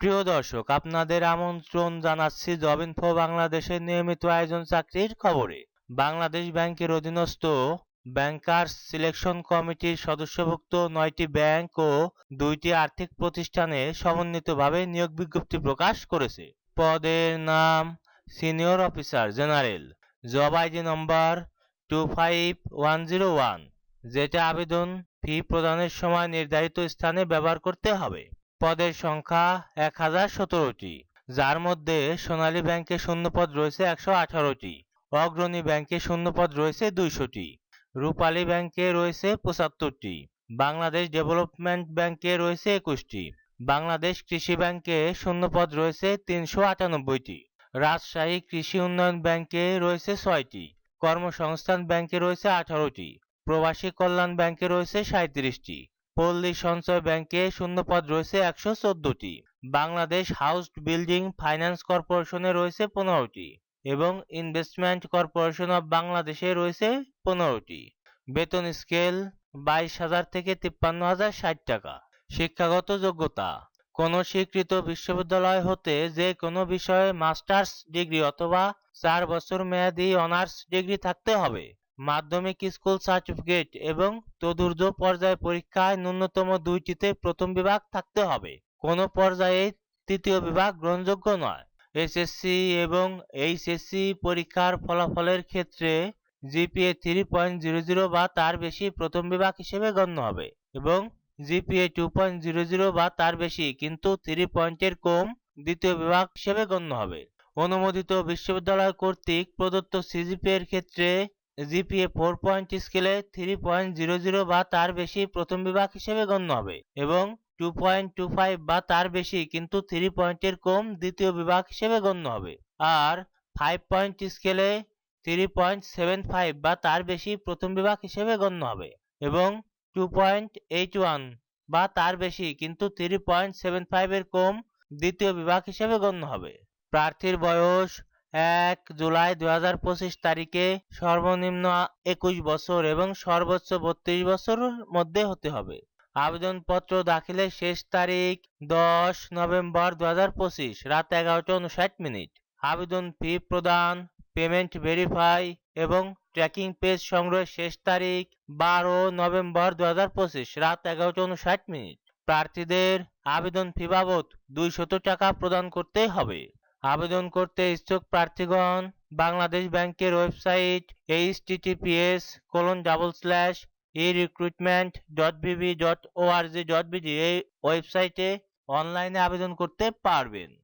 প্রিয় দর্শক, আপনাদের আমন্ত্রণ জানাচ্ছি জব ইনফো বাংলাদেশের নিয়মিত আয়োজন চাকরির খবরে। বাংলাদেশ ব্যাংকের অধীনস্থ ব্যাংকার্স সিলেকশন কমিটির সদস্যভুক্ত নয়টি ব্যাংক ও দুইটি আর্থিক প্রতিষ্ঠানে সমন্বিতভাবে নিয়োগ বিজ্ঞপ্তি প্রকাশ করেছে। পদের নাম senior officer general, job ID number two five one zero one, যেটা আবেদন ফি প্রদানের সময় নির্ধারিত স্থানে ব্যবহার করতে হবে। পদের সংখ্যা এক হাজার সতেরোটি, যার মধ্যে সোনালী ব্যাংকে শূন্যপদ রয়েছে একশো আঠারোটি, অগ্রণী ব্যাংকে শূন্যপদ রয়েছে দুইশোটি, রূপালী ব্যাংকে রয়েছে পঁচাত্তরটি, বাংলাদেশ ডেভেলপমেন্ট ব্যাংকে রয়েছে একুশটি, বাংলাদেশ কৃষি ব্যাংকে শূন্যপদ রয়েছে তিনশো আটানব্বইটি, রাজশাহী কৃষি উন্নয়ন ব্যাংকে রয়েছে ছয়টি, কর্মসংস্থান ব্যাংকে রয়েছে আঠারোটি, প্রবাসী কল্যাণ ব্যাংকে রয়েছে সাঁত্রিশটি পল্লী সঞ্চয় ব্যাংকে শূন্যপদ রয়েছে একশো চোদ্দটি। বাংলাদেশ হাউস বিল্ডিং ফাইন্যান্স কর্পোরেশনে রয়েছে পনেরোটি এবং ইনভেস্টমেন্ট কর্পোরেশন অব বাংলাদেশে রয়েছে পনেরোটি। বেতন স্কেল বাইশ হাজার থেকে তিপ্পান্ন হাজার ষাট টাকা। শিক্ষাগত যোগ্যতা। কোনো স্বীকৃত বিশ্ববিদ্যালয় হতে যে কোনো বিষয়ে মাস্টার্স ডিগ্রি অথবা চার বছর মেয়াদী অনার্স ডিগ্রি থাকতে হবে। মাধ্যমিক স্কুল সার্টিফিকেট এবং চতুর্থ পর্যায় পরীক্ষায় ন্যূনতম দুইটিতে প্রথম বিভাগ থাকতে হবে। কোনো পর্যায়ে তৃতীয় বিভাগ গ্রহণযোগ্য নয়। এসএসসি এবং এইচএসসি পরীক্ষার ফলাফলের ক্ষেত্রে GPA three point zero zero বা তার বেশি প্রথম বিভাগ হিসেবে গণ্য হবে এবং GPA two point zero zero বা তার বেশি কিন্তু থ্রি পয়েন্টের কম দ্বিতীয় বিভাগ হিসেবে গণ্য হবে। অনুমোদিত বিশ্ববিদ্যালয় কর্তৃক প্রদত্ত সিজিপিএ এর ক্ষেত্রে জিপিএ ফোর পয়েন্ট স্কেলে থ্রি পয়েন্ট জিরো জিরো বা তার বেশি প্রথম বিভাগ হিসেবে গণ্য হবে এবং টু পয়েন্ট টু ফাইভ বা তার বেশি কিন্তু থ্রি পয়েন্টের কম দ্বিতীয় বিভাগ হিসেবে গণ্য হবে। আর ফাইভ পয়েন্ট স্কেলে থ্রি পয়েন্ট সেভেন ফাইভ বা তার বেশি প্রথম বিভাগ হিসেবে গণ্য হবে এবং টু পয়েন্ট এইট ওয়ান বা তার বেশি কিন্তু থ্রি পয়েন্ট সেভেন ফাইভের কম দ্বিতীয় বিভাগ হিসেবে গণ্য হবে। প্রার্থীর বয়স এক জুলাই দুই হাজার পঁচিশ তারিখে সর্বনিম্ন একুশ বছর এবং সর্বোচ্চ বত্রিশ বছর মধ্যে হতে হবে। আবেদনপত্র দাখিলের শেষ তারিখ দশ নভেম্বর দু হাজার পঁচিশ, রাত এগারোটা উনষাট মিনিট। আবেদন ফি প্রদান, পেমেন্ট ভেরিফাই এবং ট্র্যাকিং পেজ সংগ্রহের শেষ তারিখ বারো নভেম্বর দু হাজার পঁচিশ, রাত এগারোটা উনষাট মিনিট। প্রার্থীদের আবেদন ফি বাবদ দুইশত টাকা প্রদান করতে হবে। আবেদন করতে ইচ্ছুক প্রার্থীগণ, বাংলাদেশ ব্যাংকের website H TTPS colon double slash e recruitment dot BB dot ORG dot BD এই ওয়েবসাইটে অনলাইনে আবেদন করতে পারবেন।